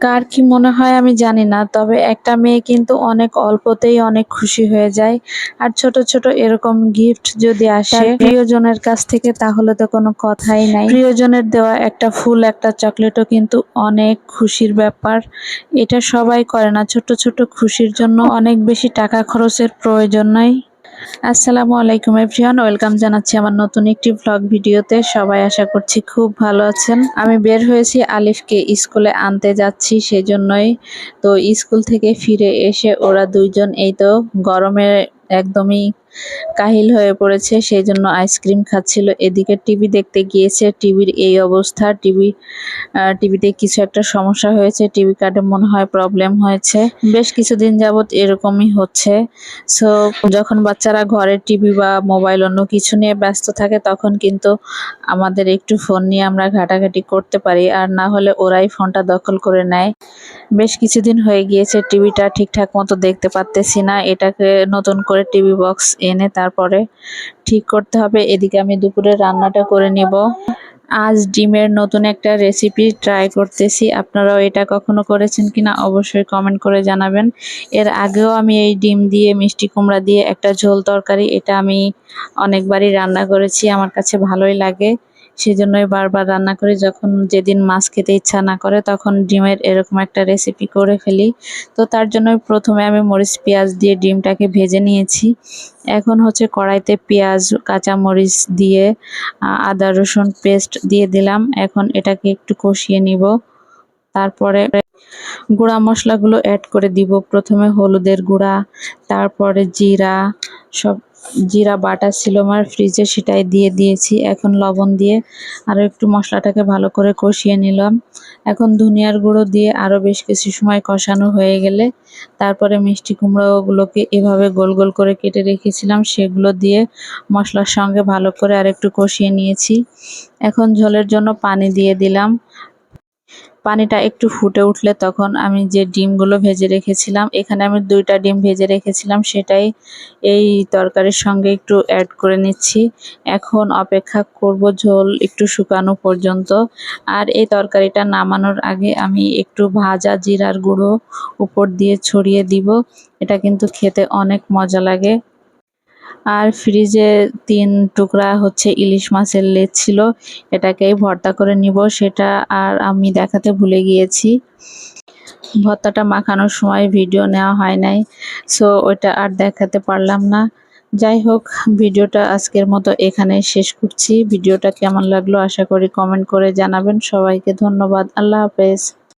কার কি মনে হয় আমি জানি না তবে একটা মেয়ে কিন্তু অনেক অল্পতেই অনেক খুশি হয়ে যায়। আর ছোট ছোট এরকম গিফট যদি আসে প্রিয়জনের কাছ থেকে তাহলে তো কোনো কথাই নাই। প্রিয়জনের দেওয়া একটা ফুল একটা চকলেটও কিন্তু অনেক খুশির ব্যাপার। এটা সবাই করে না ছোট ছোট খুশির জন্য অনেক বেশি টাকা খরচের প্রয়োজন নাই। আসসালামু আলাইকুম এভরিওয়ান, ওয়েলকাম জানাচ্ছি আমার নতুন একটি ব্লগ ভিডিওতে। সবাই আশা করছি খুব ভালো আছেন। আমি বের হয়েছি আলিফকে স্কুলে আনতে যাচ্ছি সেজন্যই। তো স্কুল থেকে ফিরে এসে ওরা দুইজন, এই তো গরমে একদমই কাহিল হয়ে পড়েছে সেই জন্য আইসক্রিম খাচ্ছিল। এদিকে টিভি দেখতে গিয়েছে, টিভির এই অবস্থা। টিভি টিভিতে কিছু একটা সমস্যা হয়েছে, টিভি কার্ডে মনে হয় প্রবলেম হয়েছে। বেশ কিছুদিন যাবৎ এরকমই হচ্ছে। সো যখন বাচ্চারা ঘরে টিভি বা মোবাইল অন্য কিছু নিয়ে ব্যস্ত থাকে, তখন কিন্তু আমাদের একটু ফোন নিয়ে আমরা ঘাটাঘাটি করতে পারি, আর না হলে ওরাই ফোনটা দখল করে নেয়। বেশ কিছুদিন হয়ে গিয়েছে, টিভিটা ঠিকঠাক মতো দেখতে পারতেছি না। এটাকে নতুন করে টিভি বক্স এনে তারপরে ঠিক করতে হবে। এদিকে আমি দুপুরে রান্নাটা করে নেব। আজ ডিমের নতুন একটা রেসিপি ট্রাই করতেছি। আপনারাও এটা কখনো করেছেন কিনা অবশ্যই কমেন্ট করে জানাবেন। এর আগেও আমি এই ডিম দিয়ে, মিষ্টি কুমড়া দিয়ে একটা ঝোল তরকারি, এটা আমি অনেকবারই রান্না করেছি। আমার কাছে ভালোই লাগে। সেজন্যই বারবার রান্না করি। যখন যেদিন মাছ খেতে ইচ্ছা না করে, তখন ডিমের এরকম একটা রেসিপি করে ফেলি। তো তার জন্য প্রথমে আমি মরিচ, পেঁয়াজ দিয়ে ডিমটাকে ভেজে নিয়েছি। এখন হচ্ছে কড়াইতে পেঁয়াজ কাঁচা মরিচ দিয়ে আদা, রসুন পেস্ট দিয়ে দিলাম। এখন এটাকে একটু কষিয়ে নিব। তারপরে গুঁড়া মশলাগুলো অ্যাড করে দিব। প্রথমে হলুদের গুঁড়া, তারপরে জিরা, সব জিরা বাটা ছিল আমার ফ্রিজে সেটাই দিয়ে দিয়েছি। এখন লবণ দিয়ে আরও একটু মশলাটাকে ভালো করে কষিয়ে নিলাম। এখন ধনিয়ার গুঁড়ো দিয়ে আরও বেশ কিছু সময় কষানো হয়ে গেলে তারপরে মিষ্টি কুমড়োগুলোকে এভাবে গোল গোল করে কেটে রেখেছিলাম, সেগুলো দিয়ে মশলার সঙ্গে ভালো করে আর একটু কষিয়ে নিয়েছি। এখন ঝোলের জন্য পানি দিয়ে দিলাম। পানিটা একটু ফুটে উঠলে তখন আমি যে ডিমগুলো ভেজে রেখেছিলাম, এখানে আমি দুইটা ডিম ভেজে রেখেছিলাম, সেটাই এই তরকারির সঙ্গে একটু অ্যাড করে নিচ্ছি। এখন অপেক্ষা করব ঝোল একটু শুকানো পর্যন্ত। আর এই তরকারিটা নামানোর আগে আমি একটু ভাজা জিরার গুঁড়ো উপর দিয়ে ছড়িয়ে দিব। এটা কিন্তু খেতে অনেক মজা লাগে। আর ফ্রিজে তিন টুকরা হচ্ছে ইলিশ মাছের লেজ ছিল, এটাকেই ভর্তা করে নিব, সেটা আর আমি দেখাতে ভুলে গিয়েছি। ভর্তাটা মাখানোর সময় ভিডিও নেওয়া হয় নাই, সো ওইটা আর দেখাতে পারলাম না। যাই হোক, ভিডিওটা আজকের মতো এখানে শেষ করছি। ভিডিওটা কেমন লাগল আশা করি কমেন্ট করে জানাবেন। সবাইকে ধন্যবাদ, আল্লাহ হাফেজ।